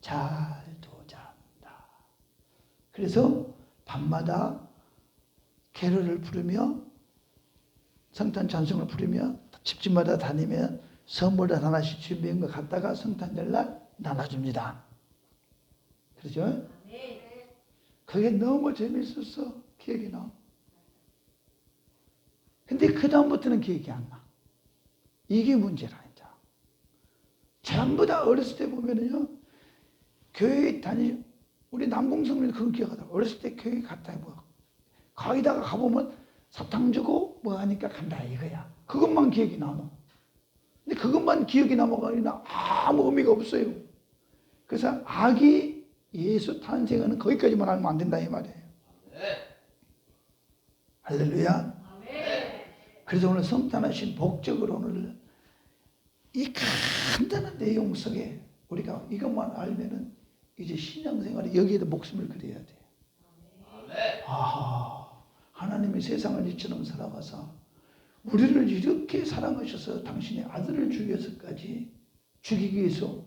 잘도 잔다. 그래서 밤마다 캐롤을 부르며 성탄 찬송을 부르며 집집마다 다니면 선물을 하나씩 준비한 거 갖다가 성탄절날 나눠줍니다. 그렇죠? 그게 너무 재밌었어. 기억이 나. 근데 그다음부터는 기억이 안 나. 이게 문제라, 이제. 전부 다 어렸을 때 보면은요, 교회 다니, 우리 남궁성님 그거 기억하다. 어렸을 때 교회 갔다, 뭐. 거기다가 가보면 사탕 주고 뭐 하니까 간다, 이거야. 그것만 기억이 남아. 근데 그것만 기억이 남아가니까 아무 의미가 없어요. 그래서 아기 예수 탄생하는 거기까지만 알면 안 된다, 이 말이에요. 할렐루야. 그래서 오늘 성탄하신 목적을 오늘 이 간단한 내용 속에 우리가 이것만 알면은 이제 신앙생활에 여기에도 목숨을 걸어야 돼. 아하, 하나님이 세상을 이처럼 살아가서 우리를 이렇게 사랑하셔서 당신의 아들을 죽여서까지 죽이기 위해서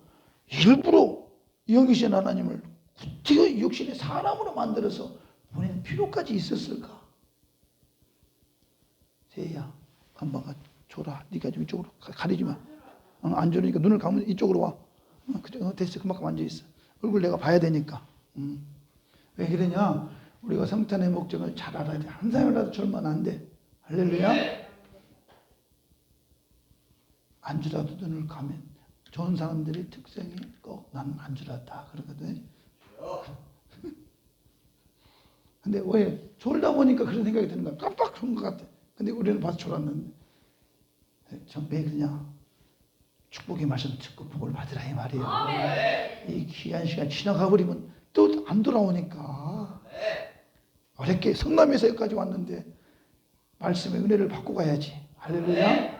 일부러 여기신 하나님을 구태여 육신의 사람으로 만들어서 보내는 필요까지 있었을까? 세야, 엄마가 줘라. 네가 좀 이쪽으로 가- 가리지 마. 어, 안 주니까 눈을 감으면 이쪽으로 와. 어, 됐어. 그만큼 앉아 있어. 얼굴 내가 봐야 되니까. 음. 왜 그러냐? 우리가 성탄의 목적을 잘 알아야 돼. 한 사람이라도 줄면 안 돼. 할렐루야. 안 주라도 눈을 감면 좋은 사람들의 특성이 꼭 나는 안 주라다 그러거든. 근데 왜 졸다 보니까 그런 생각이 드는 거야. 깜빡 좋은 것 같아. 근데 우리는 봐서 졸았는데. 전왜 그러냐? 축복의 말씀 듣고 복을 받으라 이 말이에요. 이 귀한 시간 지나가 버리면 또 안 돌아오니까. 어렵게 성남에서 여기까지 왔는데 말씀의 은혜를 받고 가야지. 할렐루야.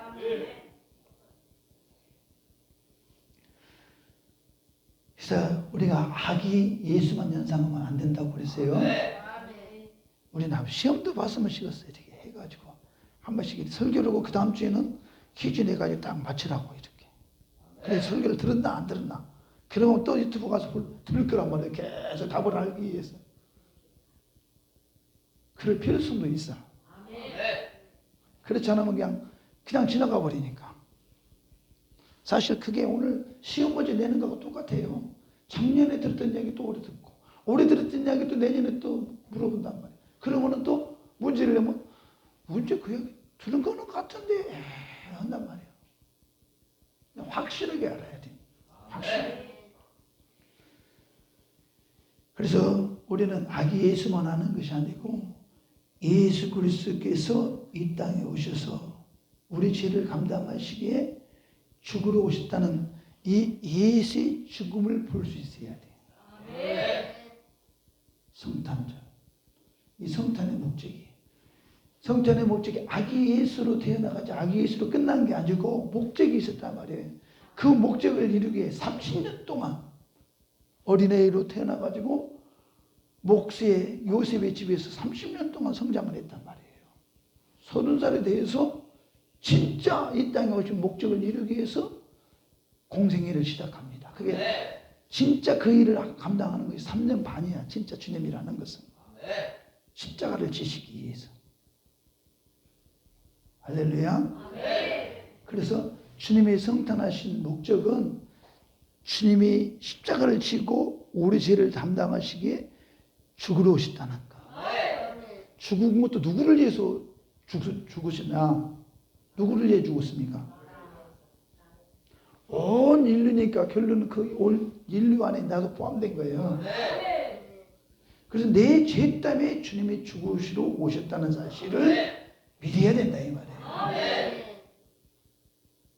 그래서 우리가 아기 예수만 연상하면 안 된다고 그랬어요. 우리는 시험도 봤으면 식었어요. 이렇게 해가지고 한 번씩 설교를 하고 그 다음 주에는 기준해가지고 딱 맞추라고 이렇게. 그래 설교를 들었나 안 들었나. 그러면 또 유튜브 가서 볼- 들을 거란 말이에요. 계속 답을 알기 위해서. 그럴 필요성도 있어. 그렇지 않으면 그냥 그냥 지나가 버리니까. 사실 그게 오늘 시험 문제 내는 거하고 똑같아요. 작년에 들었던 이야기 또 올해 듣고 올해 들었던 이야기 또 내년에 또 물어본단 말이에요. 그러면은 또 문제를 내면 문제 그 이야기 들은 거는 같은데 에이, 한단 말이에요. 확실하게 알아야 돼. 확실하게. 그래서 우리는 아기 예수만 하는 것이 아니고 예수 그리스도께서 이 땅에 오셔서 우리 죄를 감당하시기에 죽으러 오셨다는 이 예수의 죽음을 볼 수 있어야 돼. 성탄절. 이 성탄의 목적이. 성탄의 목적이 아기 예수로 태어나가지 아기 예수로 끝난 게 아니고 목적이 있었단 말이에요. 그 목적을 이루기 위해 30년 동안 어린애로 태어나가지고 목수의 요셉의 집에서 30년 동안 성장을 했단 말이에요. 서른 살에 대해서 진짜 이 땅에 오신 목적을 이루기 위해서 공생애를 시작합니다. 그게 진짜 그 일을 감당하는 것이 3년 반이야. 진짜 주님이라는 것은. 십자가를 지시기 위해서. 할렐루야. 그래서 주님의 성탄하신 목적은 주님이 십자가를 지고 우리 죄를 담당하시기에 죽으러 오셨다는 거. 죽은 것도 누구를 위해서 죽, 죽으시나? 누구를 위해 죽었습니까? 온 인류니까 결론은 그 온 인류 안에 나도 포함된 거예요. 그래서 내 죄 때문에 주님이 죽으시러 오셨다는 사실을 믿어야 된다 이.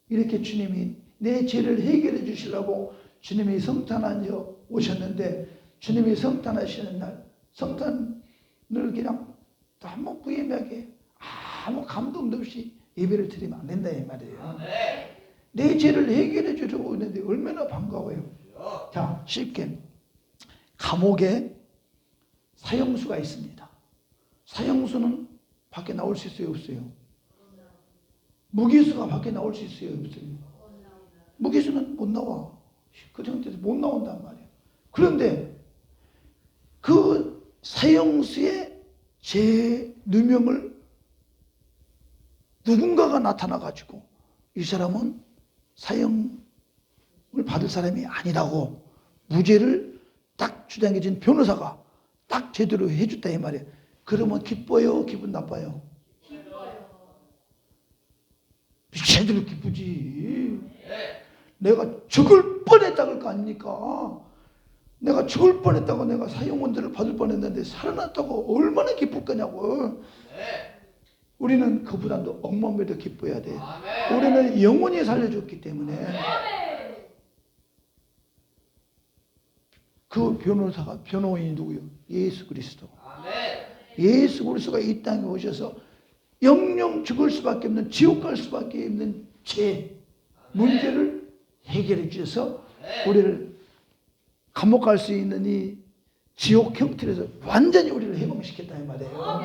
이렇게 주님이 내 죄를 해결해 주시려고 주님이 성탄하여 오셨는데 주님이 성탄하시는 날 성탄을 그냥 너무 무의미하게 아무 감동도 없이 예배를 드리면 안 된다 이 말이에요. 내 죄를 해결해 주려고 오는데 얼마나 반가워요. 자, 쉽게 감옥에 사형수가 있습니다. 사형수는 밖에 나올 수 있어요, 없어요? 무기수가 밖에 나올 수 있어요, 없어요? 무기수는 못 나와. 그 상태에서 못 나온단 말이에요. 그런데 그 사형수의 제 누명을 누군가가 나타나 가지고 이 사람은 사형을 받을 사람이 아니라고 무죄를 딱 주장해 준 변호사가 딱 제대로 해줬다 이 말이에요. 그러면 기뻐요, 기분 나빠요? 제대로 기쁘지. 내가 죽을 뻔했다 그럴 거 아닙니까? 내가 죽을 뻔했다고 내가 사형원들을 받을 뻔했는데 살아났다고 얼마나 기쁠 거냐고. 우리는 그보다 도 억만 배도 기뻐야 돼. 우리는 영원히 살려줬기 때문에 그 변호사가 변호인이 누구요? 예수 그리스도. 예수 그리스도가 이 땅에 오셔서 영영 죽을 수밖에 없는 지옥 갈 수밖에 없는 죄 문제를 해결해 주셔서 우리를 감옥 갈 수 있는 이 지옥 형틀에서 완전히 우리를 해방시켰다 이 말이에요.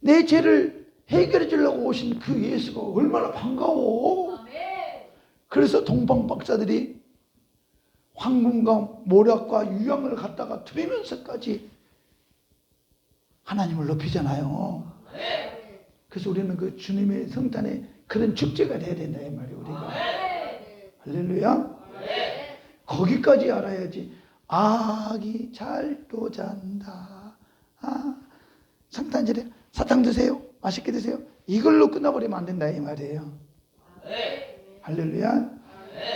내 죄를 해결해 주려고 오신 그 예수가 얼마나 반가워. 그래서 동방 박사들이 황금과 모략과 유황을 갖다가 드리면서까지 하나님을 높이잖아요. 그래서 우리는 그 주님의 성탄에 그런 축제가 돼야 된다 이 말이에요 우리가. 할렐루야. 거기까지 알아야지. 아기 잘 도 잔다. 아, 성탄절에 사탕 드세요. 맛있게 드세요. 이걸로 끝나버리면 안 된다 이 말이에요. 할렐루야.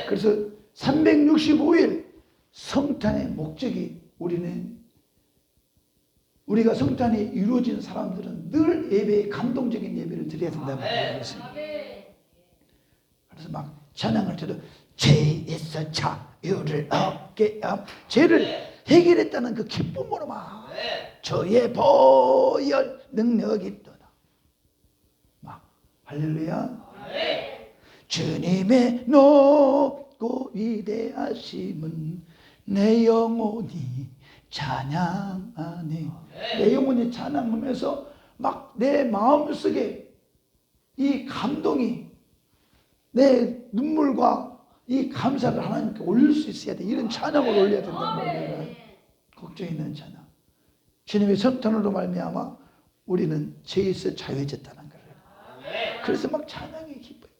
그래서 365일 성탄의 목적이 우리는 우리가 성탄이 이루어진 사람들은 늘 예배에 감동적인 예배를 드려야 된다는 말이에요. 그래서 막 찬양할 때도 죄에서 자유를 얻게 함. 죄를 해결했다는 그 기쁨으로 막 저의 보혈 능력이 있도다 막 할렐루야. 주님의 높고 위대하심은 내 영혼이 찬양하네 내 영혼이 찬양하면서 막 내 마음속에 이 감동이 내 눈물과 이 감사를 하나님께 올릴 수 있어야 돼. 이런 찬양을 올려야 된다는 거예요. 걱정 있는 찬양. 주님의 성탄으로 말미암아 우리는 죄에서 자유해졌다는 거예요. 그래서 막 찬양이 기뻐요.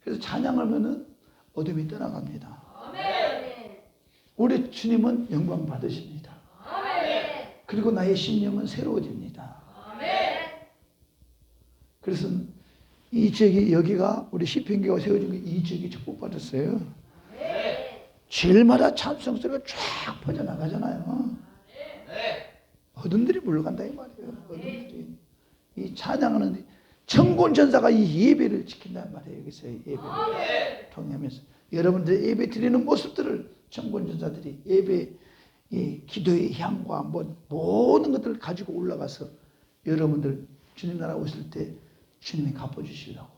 그래서 찬양하면은 어둠이 떠나갑니다. 우리 주님은 영광 받으십니다. 그리고 나의 심령은 새로워집니다. 그래서 이 지역이 여기가 우리 시편교가 세워진 게이 지역이 축복받았어요. 주일마다 찬송 소리가 쫙 퍼져나가잖아요. 어둠들이 물러간다 이 말이에요. 어둠들이 이 찬양하는 천군 전사가 이 예배를 지킨다는 말이에요. 여기서 예배를 통하면서 여러분들 예배 드리는 모습들을 천군 전사들이 예배 이 기도의 향과 뭐 모든 것들을 가지고 올라가서 여러분들 주님 나라 오실 때 주님이 갚아주시라고.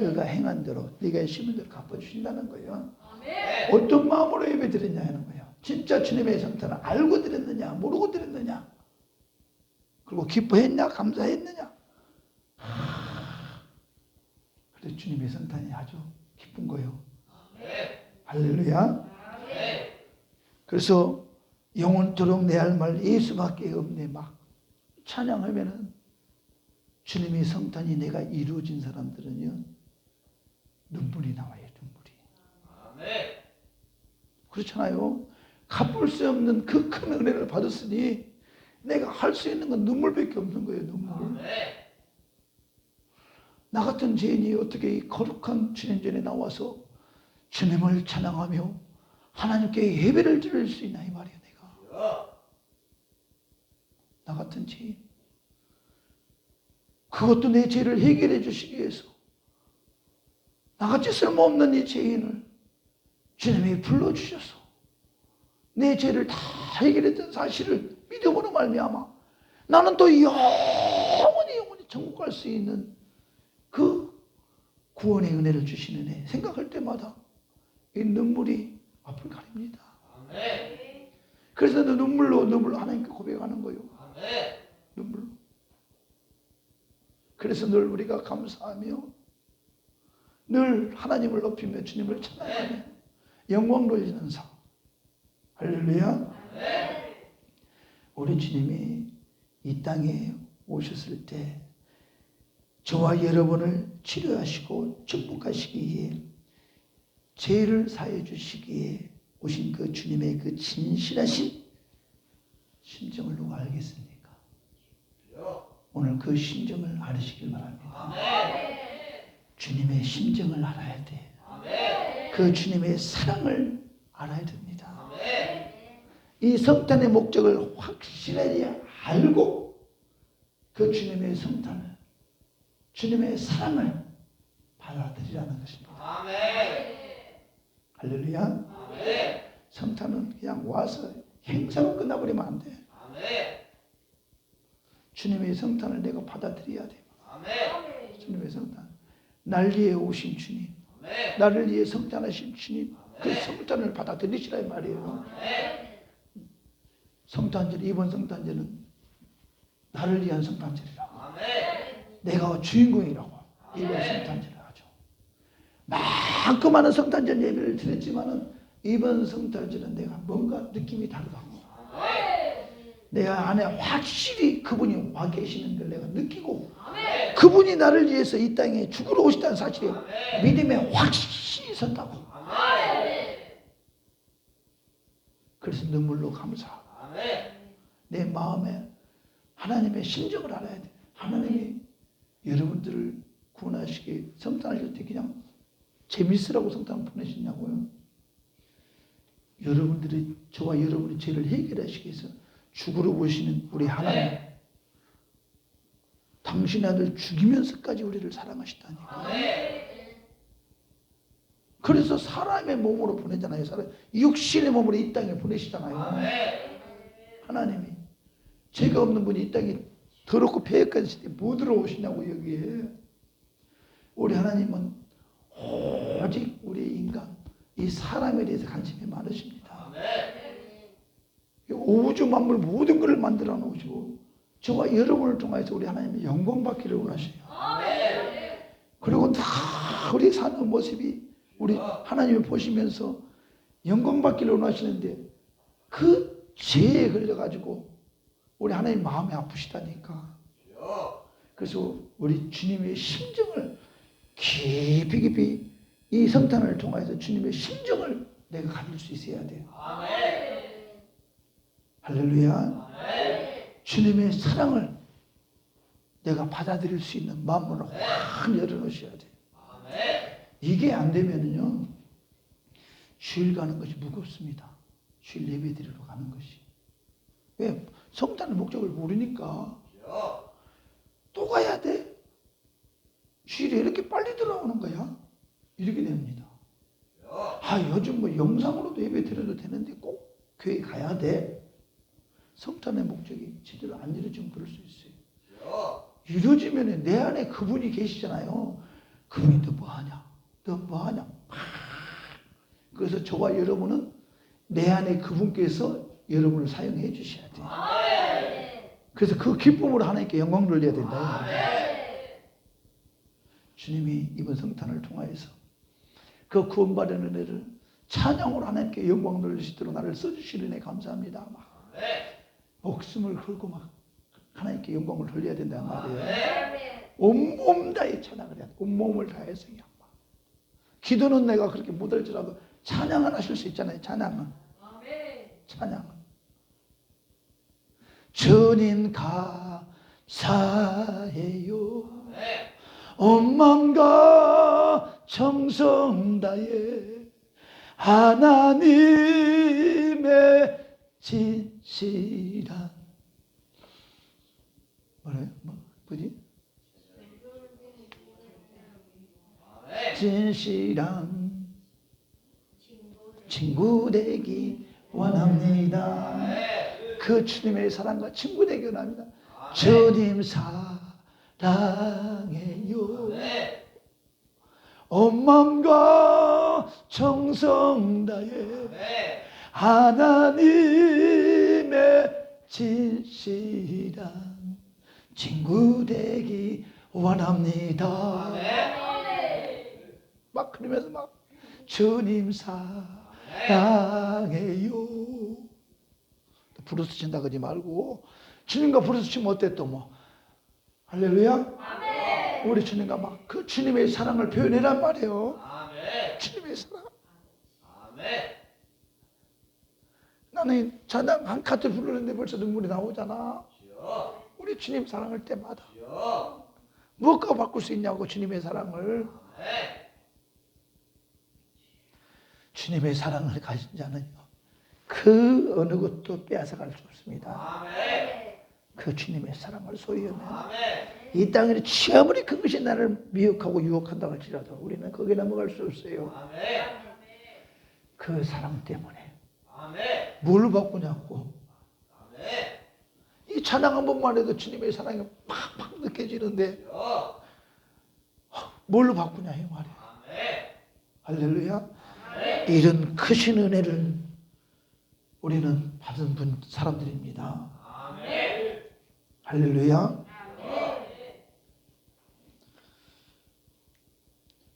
너가 행한 대로, 네가 심은 대로 갚아주신다는 거예요. 어떤 마음으로 예배 드렸냐 하는 거예요. 진짜 주님의 성탄을 알고 드렸느냐, 모르고 드렸느냐. 그리고 기뻐했냐, 감사했느냐. 그래서 주님의 성탄이 아주 기쁜 거예요. 할렐루야. 그래서 영원토록 내 할 말 예수밖에 없네. 막 찬양하면은 주님의 성탄이 내가 이루어진 사람들은요 눈물이 나와요 눈물이. 그렇잖아요. 갚을 수 없는 그 큰 은혜를 받았으니 내가 할 수 있는 건 눈물밖에 없는 거예요 눈물. 나 같은 죄인이 어떻게 이 거룩한 주님 전에 나와서 주님을 찬양하며 하나님께 예배를 드릴 수 있나 이 말이에요 내가. 나 같은 죄인 그것도 내 죄를 해결해 주시기 위해서. 나같이 쓸모없는 이 죄인을 주님이 불러주셔서 내 죄를 다 해결했던 사실을 믿음으로 말미암아 나는 또 영원히 영원히 천국 갈 수 있는 그 구원의 은혜를 주시는 애 생각할 때마다 이 눈물이 앞을 가립니다. 그래서 눈물로 눈물로 하나님께 고백하는 거예요. 눈물로. 그래서 늘 우리가 감사하며 늘 하나님을 높이며 주님을 찬양하며 영광 돌리는 삶. 할렐루야. 우리 주님이 이 땅에 오셨을 때 저와 여러분을 치료하시고 축복하시기에 죄를 사해 주시기에 오신 그 주님의 그 진실하신 심정을 누가 알겠습니까? 오늘 그 심정을 알으시길 바랍니다. 주님의 심정을 알아야 돼. 그 주님의 사랑을 알아야 됩니다. 이 성탄의 목적을 확실하게 알고 그 주님의 성탄을 주님의 사랑을 받아들이라는 것입니다. 할렐루야. 성탄은 그냥 와서 행사로 끝나버리면 안 돼. 주님의 성탄을 내가 받아들여야 돼. 주님의 성탄. 날 위해 오신 주님. 나를 위해 성탄하신 주님. 그 성탄을 받아들이시라 이 말이에요. 성탄절 이번 성탄절은 나를 위한 성탄절이라고. 내가 주인공이라고 이번 성탄절 많고 많은 성탄절 예배를 드렸지만은 이번 성탄절은 내가 뭔가 느낌이 다르다고. 내가 안에 확실히 그분이 와 계시는 걸 내가 느끼고 그분이 나를 위해서 이 땅에 죽으러 오셨다는 사실에 믿음에 확실히 섰다고. 그래서 눈물로 감사하고 내 마음에 하나님의 심정을 알아야 돼. 하나님이 여러분들을 구원하시기 성탄하실 때 그냥 재밌으라고 성탄 보내셨냐고요. 여러분들이 저와 여러분의 죄를 해결하시기 위해서 죽으러 오시는 우리 하나님. 당신 아들 죽이면서까지 우리를 사랑하시다니까. 그래서 사람의 몸으로 보내잖아요. 사람 육신의 몸으로 이 땅에 보내시잖아요. 하나님이 죄가 없는 분이 이 땅에 더럽고 폐역한 시대에 뭐 들어오시냐고 여기에. 우리 하나님은 이 사람에 대해서 관심이 많으십니다. 우주 만물 모든 것을 만들어 놓으시고 저와 여러분을 통해서 우리 하나님이 영광 받기를 원하셔요. 그리고 다 우리 사는 모습이 우리 하나님을 보시면서 영광 받기를 원하시는데 그 죄에 걸려가지고 우리 하나님 마음이 아프시다니까. 그래서 우리 주님의 심정을 깊이 깊이 이 성탄을 통해서 주님의 심정을 내가 가질 수 있어야 돼요. 할렐루야. 주님의 사랑을 내가 받아들일 수 있는 마음을 확 열어놓으셔야 돼요. 이게 안 되면은요, 주일 가는 것이 무겁습니다. 주일 예배 드리러 가는 것이. 왜? 성탄의 목적을 모르니까. 또 가야 돼? 주일에 이렇게 빨리 들어오는 거야? 이렇게 됩니다. 아, 요즘 뭐 영상으로도 예배 드려도 되는데 꼭 교회 가야 돼. 성탄의 목적이 제대로 안 이루어지면 그럴 수 있어요. 이루어지면 내 안에 그분이 계시잖아요. 그분이 너 뭐하냐? 너 뭐하냐? 그래서 저와 여러분은 내 안에 그분께서 여러분을 사용해 주셔야 돼요. 그래서 그 기쁨으로 하나님께 영광 돌려야 된다. 주님이 이번 성탄을 통하여서 그 구원받은 은혜를 찬양으로 하나님께 영광 돌리시도록 나를 써주시는 애 감사합니다. 막 목숨을 걸고 막 하나님께 영광을 돌려야 된단 말이에요. 온몸 다해 찬양을 해야 돼. 온몸을 다해서 그냥 막. 기도는 내가 그렇게 못할지라도 찬양을 하실 수 있잖아요. 찬양은. 찬양은. 주님 감사해요. 온 마음과 정성 다해 하나님의 진실한 뭐래요? 뭐, 뭐지? 진실한 친구 되기 원합니다. 그 주님의 사랑과 친구 되기 원합니다. 주님 사랑해요. 온 마음과 정성 다해 하나님의 진실한 친구 되기 원합니다. 막 그러면서 막 주님 사랑해요. 부르스친다 그러지 말고 주님과 부르스치면 어때 또 뭐. 할렐루야. 우리 주님과 막그 주님의 사랑을 표현해란 말이에요. 아멘. 주님의 사랑. 아멘. 나는 찬양 한 카트 부르는데 벌써 눈물이 나오잖아. 주여. 우리 주님 사랑할 때마다 주여. 무엇과 바꿀 수 있냐고 주님의 사랑을 아멘. 주님의 사랑을 가진 자는요 그 어느 것도 빼앗아갈 수 없습니다. 아멘. 그 주님의 사랑을 소유하면. 이 땅에 아무리 그것이 나를 미혹하고 유혹한다 할지라도 우리는 거기에 넘어갈 수 없어요. 그 사랑 때문에. 뭘 바꾸냐고. 이 찬양 한 번만 해도 주님의 사랑이 팍팍 느껴지는데. 뭘로 바꾸냐 이 말이에요. 할렐루야. 이런 크신 은혜를 우리는 받은 분 사람들입니다. 할렐루야.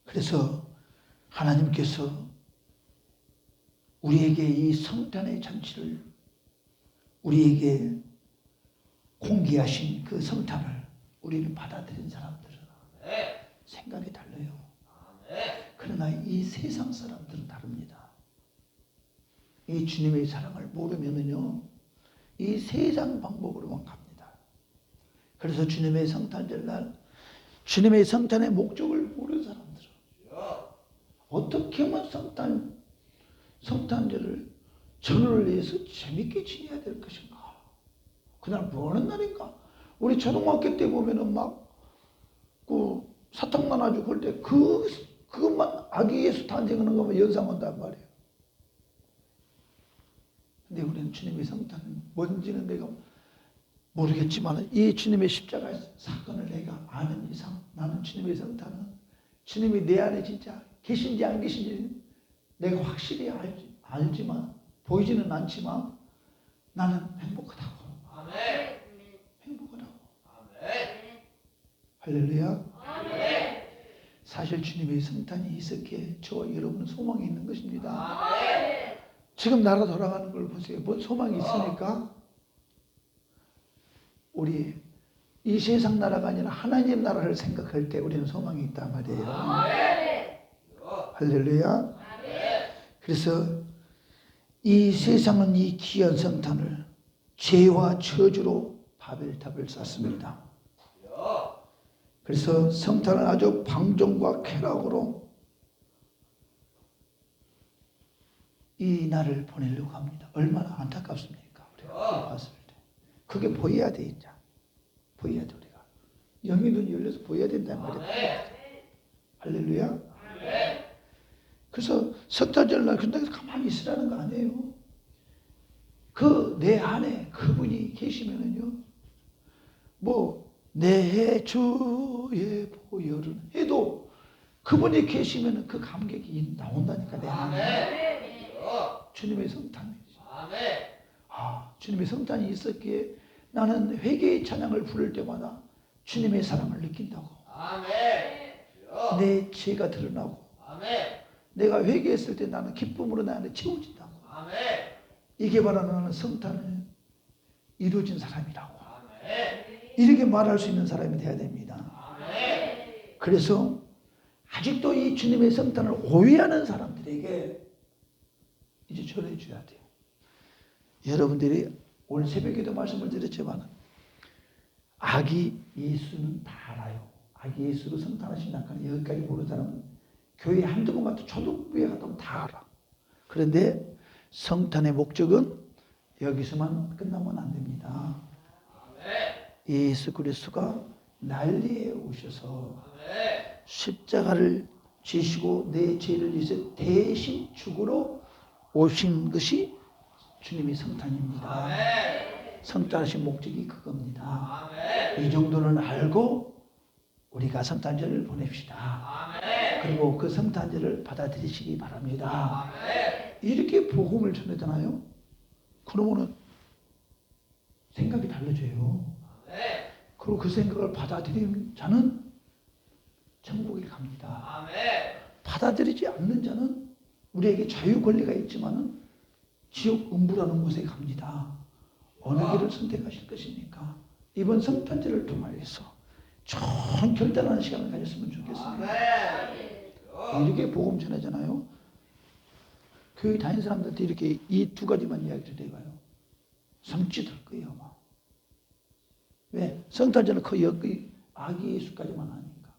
그래서 하나님께서 우리에게 이 성탄의 잔치를 우리에게 공개하신 그 성탄을 우리는 받아들인 사람들은. 생각이 달라요. 그러나 이 세상 사람들은 다릅니다. 이 주님의 사랑을 모르면은요, 이 세상 방법으로만 갑니다. 그래서 주님의 성탄절 날, 주님의 성탄의 목적을 모르는 사람들은. 어떻게 하면 성탄, 성탄절을 전후를 위해서 재밌게 지내야 될 것인가? 그날 뭐 하는 날인가? 우리 초등학교 때 보면은 막, 그, 사탕 나눠주고 그럴 때 그, 그것만 아기 예수 탄생하는 것만 연상한단 말이에요. 근데 우리는 주님의 성탄은 뭔지는 내가 모르겠지만 이 주님의 십자가 사건을 내가 아는 이상 나는 주님의 성탄은 주님이 내 안에 진짜 계신지 안 계신지 내가 확실히 알지, 알지만 보이지는 않지만 나는 행복하다고 아멘. 행복하다고 아멘. 할렐루야 아멘. 사실 주님의 성탄이 있었기에 저와 여러분은 소망이 있는 것입니다 아멘. 지금 나라 돌아가는 걸 보세요 뭔 소망이 있으니까 우리 이 세상 나라가 아니라 하나님 나라를 생각할 때 우리는 소망이 있단 말이에요. 할렐루야 그래서 이 세상은 이 귀한 성탄을 죄와 저주로 바벨탑을 쌓습니다. 그래서 성탄은 아주 방종과 쾌락으로 이 날을 보내려고 합니다. 얼마나 안타깝습니까? 우리가 봤을 때. 그게 보여야 돼, 이제. 보여야 돼, 우리가. 영의 눈이 열려서 보여야 된단 말이에요. 아멘. 할렐루야. 아멘. 그래서 석탄절 날 근데 가만히 있으라는 거 아니에요. 그 내 안에 그분이 계시면은요. 뭐 내 주의 보혈은 해도 그분이 계시면은 그 감격이 나온다니까 내 안에. 아멘. 주여. 주님의 성탄이. 아멘. 아, 주님의 성탄이 있었기에 나는 회개의 찬양을 부를 때마다 주님의 사랑을 느낀다고. 아멘. 내 죄가 드러나고 아멘. 내가 회개했을 때 나는 기쁨으로 내 안에 채워진다고. 아멘. 이게 바로 나는 성탄을 이루어진 사람이라고. 아멘. 이렇게 말할 수 있는 사람이 돼야 됩니다. 아멘. 그래서 아직도 이 주님의 성탄을 오해하는 사람들에게 이제 전해줘야 돼요. 여러분들이 오늘 새벽에도 말씀을 드렸지만 아기 예수는 다 알아요. 아기 예수로 성탄하신 낙하는 여기까지 모르는 사람은 교회 한두 번 가도 초등부에 가도 다 알아. 그런데 성탄의 목적은 여기서만 끝나면 안 됩니다. 예수 그리스도가 난리에 오셔서. 십자가를 지시고 내 죄를 위해서 대신 죽으러 오신 것이 주님의 성탄입니다. 아멘. 성탄하신 목적이 그겁니다. 아멘. 이 정도는 알고 우리가 성탄절을 보냅시다. 아멘. 그리고 그 성탄절을 받아들이시기 바랍니다. 아멘. 이렇게 복음을 전하잖아요. 그러면은 생각이 달라져요. 아멘. 그리고 그 생각을 받아들이는 자는 천국에 갑니다. 아멘. 받아들이지 않는 자는 우리에게 자유 권리가 있지만은 지옥 음부라는 곳에 갑니다. 어느 길을 선택하실 것입니까? 이번 성탄절을 통하여서 좋은 결단하는 시간을 가졌으면 좋겠습니다. 이렇게 복음 전하잖아요. 교회 다니는 사람들한테 이렇게 이 두 가지만 이야기를 해봐요. 성취될 거예요, 아마. 왜? 성탄절은 거의 그 아기 예수까지만 하니까.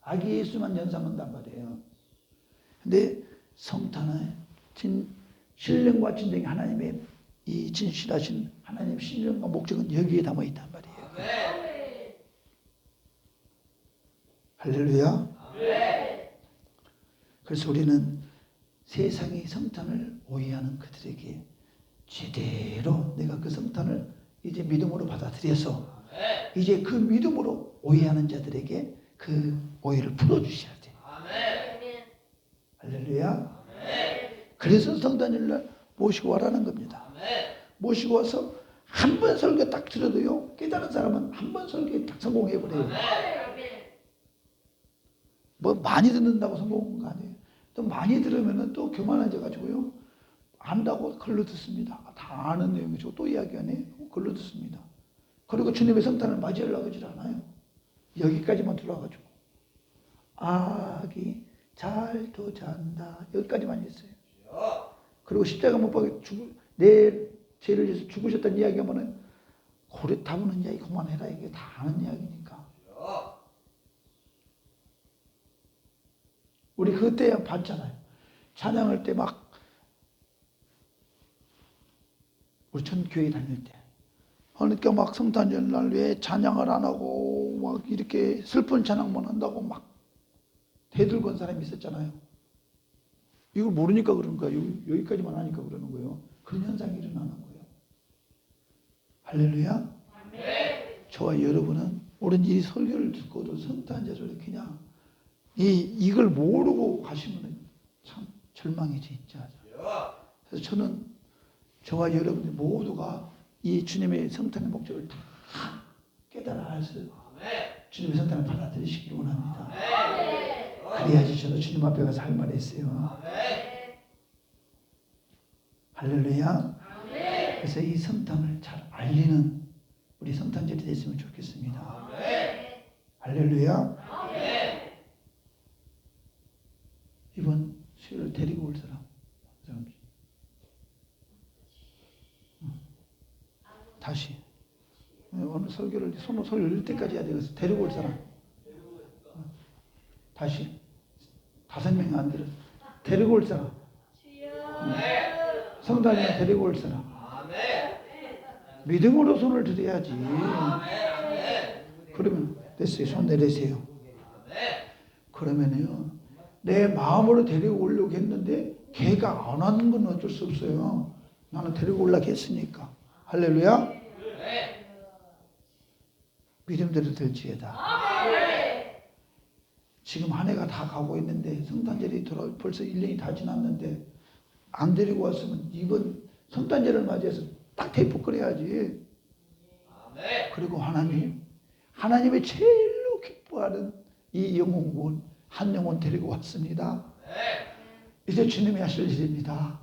아기 예수만 연상한단 말이에요. 근데 성탄은 진, 신령과 진정의 하나님의 이 진실하신 하나님의 신령과 목적은 여기에 담아 있단 말이에요. 할렐루야. 그래서 우리는 세상의 성탄을 오해하는 그들에게 제대로 내가 그 성탄을 이제 믿음으로 받아들여서 이제 그 믿음으로 오해하는 자들에게 그 오해를 풀어주셔야 돼. 할렐루야. 그래서 성탄절날 모시고 와라는 겁니다. 모시고 와서 한 번 설교 딱 들어도요 깨달은 사람은 한 번 설교에 딱 성공해 버려요. 뭐 많이 듣는다고 성공한 거 아니에요. 또 많이 들으면은 또 교만해져 가지고요 안다고 글로 듣습니다. 다 아는 내용이죠. 또 이야기 안 해요. 글로 듣습니다. 그리고 주님의 성탄을 맞이하려고 하질 않아요. 여기까지만 들어와가지고 아기 잘 도 잔다 여기까지만 했어요. 그리고 십자가 못 박에 죽, 내 죄를 위해서 죽으셨다는 이야기 하면은 고래 타보는 이야기 그만해라 이게 다 아는 이야기니까. 우리 그때 봤잖아요. 찬양할 때 막 우리 전 교회 다닐 때 그러니까 막 성탄절 날 왜 찬양을 안 하고 막 이렇게 슬픈 찬양만 한다고 막 대들건 사람이 있었잖아요. 이걸 모르니까 그런 거예요. 여기 까지만 하니까 그러는 거예요. 그런 현상이 일어나는 거예요. 할렐루야. 저와 여러분은 옳은 이 설교를 듣고도 성탄절을 그냥 이 이걸 모르고 가시면 참 절망이 진짜. 그래서 저는 저와 여러분들 모두가 이 주님의 성탄의 목적을 다 깨달아서 주님의 성탄을 받아들이시기 원합니다. 그래야지 저도 주님 앞에 가서 할 말이 있어요. 할렐루야. 그래서 이 성탄을 잘 알리는 우리 성탄절이 됐으면 좋겠습니다. 할렐루야. 이번 수요일 데리고 올 사람. 응. 다시. 오늘 설교를 손을 설교 일 때까지 해야 되겠어. 데리고 올 사람. 응. 다시. 다섯 명이 안 들어. 데리고 올 사람. 성단이나 데리고 올 사람. 믿음으로 손을 들어야지. 그러면 됐어요. 손 내리세요. 그러면요. 내 마음으로 데리고 오려고 했는데 걔가 안 하는 건 어쩔 수 없어요. 나는 데리고 오려고 했으니까. 할렐루야. 믿음대로 될지어다. 지금 한 해가 다 가고 있는데 성탄절이 돌아 벌써 1년이 다 지났는데 안 데리고 왔으면 이번 성탄절을 맞이해서 딱 테이프 끓여야지. 그리고 하나님, 하나님이 제일로 기뻐하는 이 영혼군 한 영혼 데리고 왔습니다. 이제 주님이 하실 일입니다.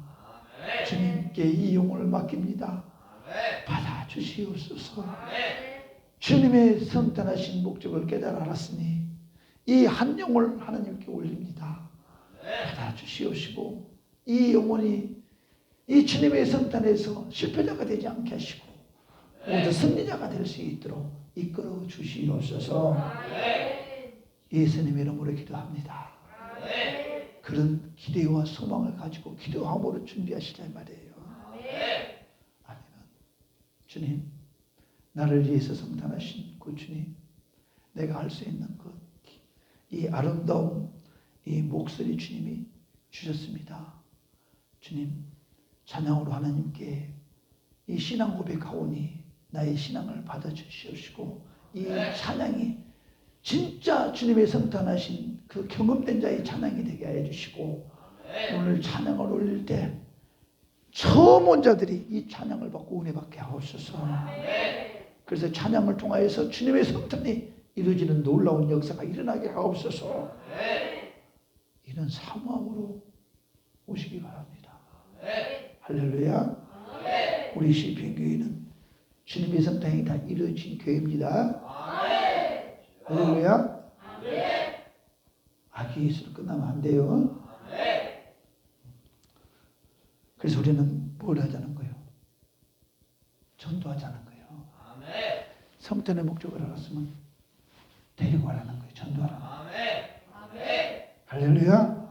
주님께 이 영혼을 맡깁니다. 받아 주시옵소서. 주님의 성탄하신 목적을 깨달아 알았으니 이 한 영혼을 하나님께 올립니다. 받아 주시옵시고 이 영혼이 이 주님의 성탄에서 실패자가 되지 않게 하시고 모두 승리자가 될 수 있도록 이끌어 주시옵소서. 예수님 이름으로 기도합니다. 그런 기대와 소망을 가지고 기도함으로 준비하시자 말이에요. 아멘. 주님, 나를 위해서 성탄하신 그 주님, 내가 할 수 있는 것, 이 아름다운 이 목소리 주님이 주셨습니다. 주님, 찬양으로 하나님께 이 신앙 고백하오니 나의 신앙을 받아주시옵시고 이 찬양이 진짜 주님의 성탄하신 그 경험된 자의 찬양이 되게 해 주시고 오늘 찬양을 올릴 때 처음 온 자들이 이 찬양을 받고 은혜 받게 하옵소서. 그래서 찬양을 통하여서 주님의 성탄이 이루어지는 놀라운 역사가 일어나게 하옵소서. 이런 사모함으로 오시기 바랍니다. 할렐루야. 우리 시편 교회는 주님의 성당이 다 이루어진 교회입니다. 할렐루야. 아기 예수로 끝나면 안 돼요. 그래서 우리는 뭘 하자는 거예요? 전도하자는 거예요. 성전의 목적을 알았으면 데리고 가라는 거예요. 전도하라는 거예요. 할렐루야.